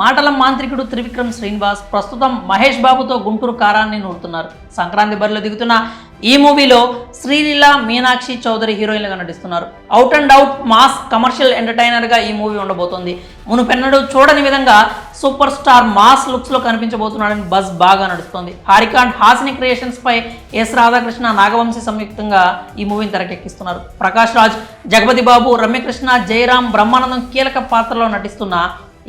మాటల మాంత్రికుడు త్రివిక్రమ్ శ్రీనివాస్ ప్రస్తుతం మహేష్ బాబుతో గుంటూరు కారాన్ని నూరుతున్నారు. సంక్రాంతి బరిలో దిగుతున్న ఈ మూవీలో శ్రీలీల మీనాక్షి చౌదరి హీరోయిన్లుగా నటిస్తున్నారు. Out and out mass commercial ఎంటర్టైనర్గా ఈ మూవీ ఉండబోతోంది. మునుపెన్నడూ చూడని విధంగా సూపర్ స్టార్ మాస్ లుక్స్లో కనిపించబోతున్నాడని బజ్ బాగా నడుస్తోంది. హారిక అండ్ హాసిని క్రియేషన్స్పై ఎస్ రాధాకృష్ణ నాగవంశి సంయుక్తంగా ఈ మూవీని తెరకెక్కిస్తున్నారు. ప్రకాష్ రాజ్ జగపతి బాబు రమ్యకృష్ణ జయరాం బ్రహ్మానందం కీలక పాత్రలో నటిస్తున్న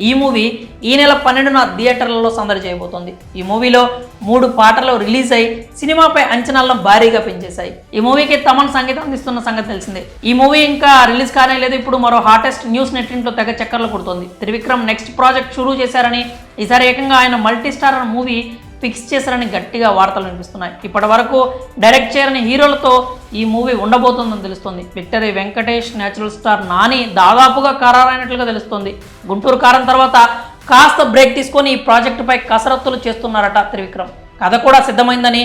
ఈ మూవీ ఈ నెల పన్నెండున థియేటర్లలో సందడి చేయబోతోంది. ఈ మూవీలో మూడు పాటలు రిలీజ్ అయి సినిమాపై అంచనాలను భారీగా పెంచేశాయి. ఈ మూవీకి తమన్ సంగీతం అందిస్తున్న సంగతి తెలిసిందే. ఈ మూవీ ఇంకా రిలీజ్ కానే లేదు ఇప్పుడు మరో హాటెస్ట్ న్యూస్ నెట్టింట్లో తెగ చక్కర్లు కొడుతోంది. త్రివిక్రమ్ నెక్స్ట్ ప్రాజెక్ట్ షురూ చేశారని ఈసారి ఏకంగా ఆయన మల్టీ స్టార్ మూవీ ఫిక్స్ చేశారని గట్టిగా వార్తలు వినిపిస్తున్నాయి. ఇప్పటి వరకు డైరెక్ట్ చేయని హీరోలతో ఈ మూవీ ఉండబోతోందని తెలుస్తుంది. Victory Venkatesh natural star Nani దాదాపుగా ఖరారైనట్లుగా తెలుస్తుంది. గుంటూరు కారం తర్వాత కాస్త బ్రేక్ తీసుకొని ఈ ప్రాజెక్టుపై కసరత్తులు చేస్తున్నారట త్రివిక్రమ్. కథ కూడా సిద్ధమైందని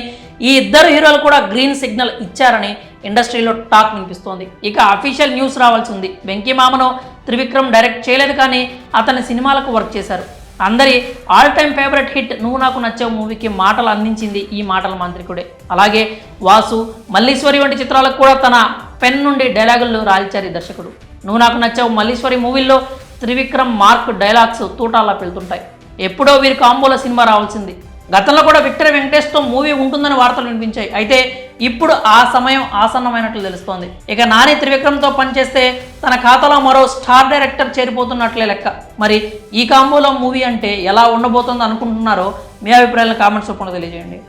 ఈ ఇద్దరు హీరోలు కూడా గ్రీన్ సిగ్నల్ ఇచ్చారని ఇండస్ట్రీలో టాక్ వినిపిస్తోంది. ఇక అఫీషియల్ న్యూస్ రావాల్సి ఉంది. వెంకీ మామను త్రివిక్రమ్ డైరెక్ట్ చేయలేదు కానీ అతని సినిమాలకు వర్క్ చేశారు. అందరి ఆల్ టైమ్ ఫేవరెట్ హిట్ నువ్వు నాకు నచ్చే మూవీకి మాటలు అందించింది ఈ మాటల మాంత్రికుడే. అలాగే వాసు మల్లీశ్వరి వంటి చిత్రాలకు కూడా తన పెన్ నుండి డైలాగులు రాల్చారు ఈ దర్శకుడు. నువ్వు నాకు నచ్చావు మల్లీశ్వరి మూవీల్లో త్రివిక్రమ్ మార్క్ డైలాగ్స్ తూటాలా పెళ్తుంటాయి. ఎప్పుడో వీరి కాంబోల సినిమా రావాల్సింది. గతంలో కూడా విక్టర్ వెంకటేష్తో మూవీ ఉంటుందని వార్తలు వినిపించాయి. అయితే ఇప్పుడు ఆ సమయం ఆసన్నమైనట్లు తెలుస్తోంది. ఇక నాని త్రివిక్రమ్తో పనిచేస్తే తన ఖాతాలో మరో స్టార్ డైరెక్టర్ చేరిపోతున్నట్లే లెక్క. మరి ఈ కాంబోలో మూవీ అంటే ఎలా ఉండబోతుందో అనుకుంటున్నారో మీ అభిప్రాయాలను కామెంట్స్ రూపంలో తెలియజేయండి.